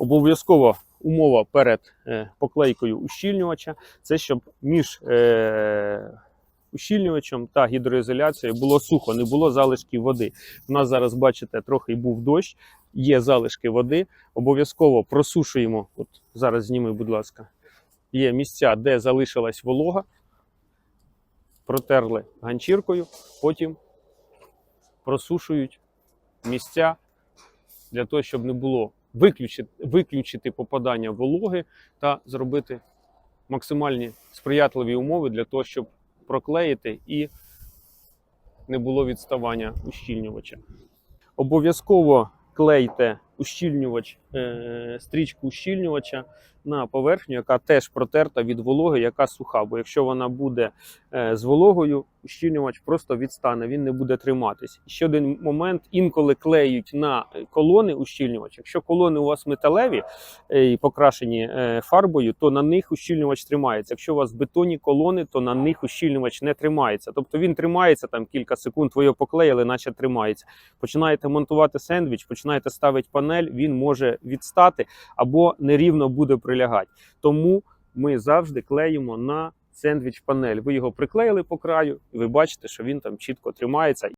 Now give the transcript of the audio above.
Обов'язково умова перед е, поклейкою ущільнювача це щоб між е, ущільнювачем та гідроізоляцією було сухо, не було залишків води. У нас зараз, бачите, трохи був дощ, є залишки води. Обов'язково просушуємо. От зараз зніми, будь ласка. Є місця, де залишилась волога. Протерли ганчіркою, потім просушують місця для того, щоб не було виключити, виключити попадання вологи та зробити максимальні сприятливі умови для того, щоб проклеїти і не було відставання ущільнювача. Обов'язково клейте ущільнювач, е, стрічку ущільнювача на поверхню, яка теж протерта від вологи, яка суха. Бо якщо вона буде е, з вологою, ущільнювач просто відстане, він не буде триматись. Ще один момент: інколи клеють на колони ущільнювач. Якщо колони у вас металеві е, і покрашені е, фарбою, то на них ущільнювач тримається. Якщо у вас бетонні колони, то на них ущільнювач не тримається. Тобто він тримається там кілька секунд, ви його поклеїли, наче тримається. Починаєте монтувати сендвіч, починаєте ставити панель, він може відстати або нерівно буде прилягати. Тому ми завжди клеїмо на сендвіч панель. Ви його приклеїли по краю, і ви бачите, що він там чітко тримається.